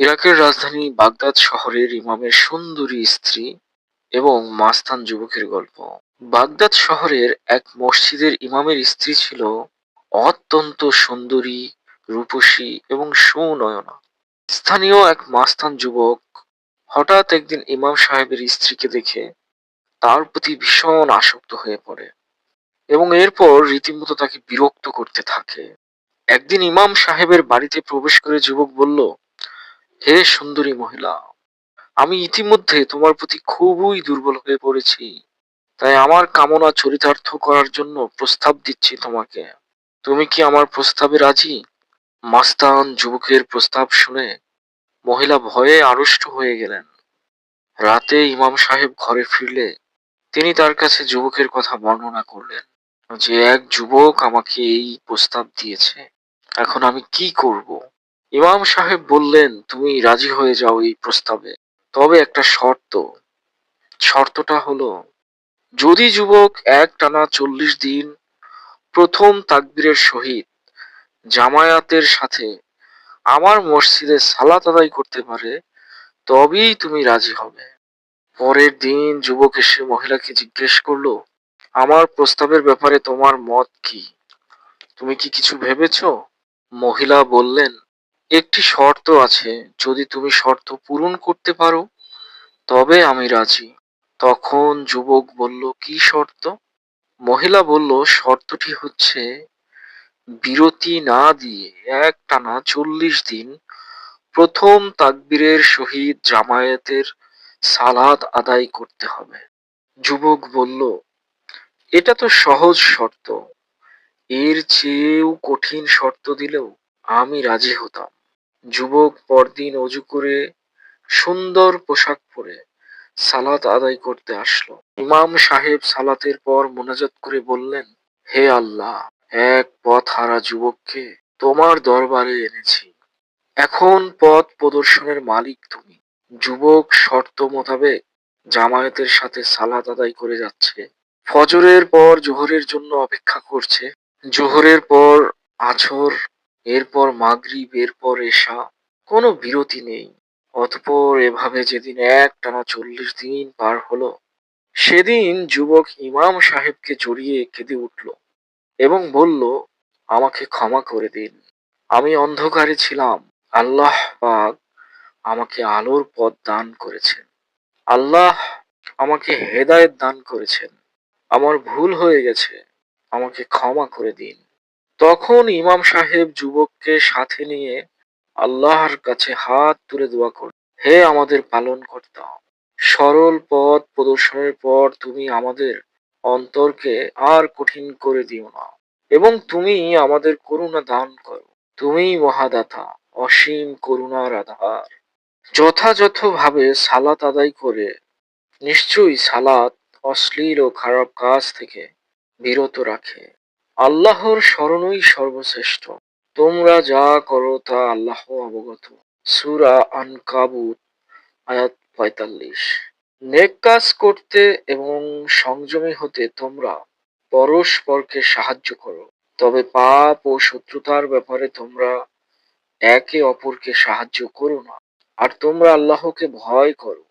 ইরাকের রাজধানী বাগদাদ শহরের ইমামের সুন্দরী স্ত্রী এবং মাস্তান যুবকের গল্প। বাগদাদ শহরের এক মসজিদের ইমামের স্ত্রী ছিল অত্যন্ত সুন্দরী, রূপসী এবং সুনয়না। স্থানীয় এক মাস্তান যুবক হঠাৎ একদিন ইমাম সাহেবের স্ত্রীকে দেখে তার প্রতি ভীষণ আসক্ত হয়ে পড়ে এবং এরপর রীতিমতো তাকে বিরক্ত করতে থাকে। একদিন ইমাম সাহেবের বাড়িতে প্রবেশ করে যুবক বলল হে সুন্দরী মহিলা, আমি ইতিমধ্যে তোমার প্রতি খুবই দুর্বল হয়ে পড়েছি। তাই আমার কামনা চরিতার্থ করার জন্য প্রস্তাব দিচ্ছি তোমাকে। তুমি কি আমার প্রস্তাবে রাজি? মাস্তান যুবকের প্রস্তাব শুনে মহিলা ভয়ে আড়ষ্ট হয়ে গেলেন। রাতে ইমাম সাহেব ঘরে ফিরলে তিনি তার কাছে যুবকের কথা বর্ণনা করলেন যে, এক যুবক আমাকে এই প্রস্তাব দিয়েছে, এখন আমি কি করব? ইমাম সাহেব বললেন, তুমি রাজি হয়ে যাও এই প্রস্তাবে। তবে একটা শর্ত। শর্তটা হলো, যদি যুবক এক টানা চল্লিশ দিন প্রথম তাকবীরের সহিত জামায়াতের সাথে আমার মসজিদে সালাত আদায় করতে পারে, তবেই তুমি রাজি হবে। পরের দিন যুবক এসে মহিলাকে জিজ্ঞেস করল, আমার প্রস্তাবের ব্যাপারে তোমার মত কি? তুমি কি কিছু ভেবেছো? মহিলা বললেন একটি শর্ত আছে, যদি তুমি শর্ত পূরণ করতে পারো, তবে আমি রাজি। তখন যুবক বলল, কি শর্ত? মহিলা বলল, শর্তটি হচ্ছে বিরতি না দিয়ে এক টানা চল্লিশ দিন প্রথম তাকবীরের সহিত জামায়াতের সালাত আদায় করতে হবে। যুবক বলল, এটা তো সহজ শর্ত। এর চেয়েও কঠিন শর্ত দিলেও আমি রাজি হতাম। যুবক পরদিন অজু করে সুন্দর পোশাক পরে সালাত আদায় করতে আসলো। ইমাম সাহেব সালাতের পর মোনাজাত করে বললেন, হে আল্লাহ, এক পথ হারা যুবককে তোমার দরবারে এনেছি। এখন পথ প্রদর্শনের মালিক তুমি। যুবক শর্ত মোতাবেক জামায়াতের সাথে সালাত আদায় করে যাচ্ছে। ফজরের পর জোহরের জন্য অপেক্ষা করছে। জোহরের পর আছর এরপর মাগরিব, এরপর এশা, কোনো বিরতি নেই। অতপর এভাবে যেদিন এক টানা চল্লিশ দিন পার হলো, সেদিন যুবক ইমাম সাহেবকে জড়িয়ে কেঁদে উঠল এবং বলল, আমাকে ক্ষমা করে দিন। আমি অন্ধকারে ছিলাম। আল্লাহ পাক আমাকে আলোর পথ দান করেছেন। আল্লাহ আমাকে হেদায়েত দান করেছেন। আমার ভুল হয়ে গেছে। আমাকে ক্ষমা করে দিন। তখন ইমাম সাহেব যুবককে সাথে নিয়ে আল্লাহর কাছে হাত তুলে দোয়া করল হে আমাদের পালন কর্তা সরল পথ প্রদর্শনের পর তুমি আমাদের অন্তরকে আর কঠিন করে দিও না এবং তুমি আমাদের করুণা দান করো। তুমি মহাদাতা, অসীম করুণার আধার। যথাযথভাবে সালাত আদায় করে নিশ্চয়ই সালাত অশ্লীল ও খারাপ কাজ থেকে বিরত রাখে। আল্লাহর স্মরণই সর্বশ্রেষ্ঠ। তোমরা যা করো তা আল্লাহ অবগত। সুরা আনকাবুত, আয়াত পঁয়তাল্লিশ। নেক কাজ করতে এবং সংযমী হতে তোমরা পরস্পরকে সাহায্য করো। তবে পাপ ও শত্রুতার ব্যাপারে তোমরা একে অপরকে সাহায্য করো না। আর তোমরা আল্লাহকে ভয় করো।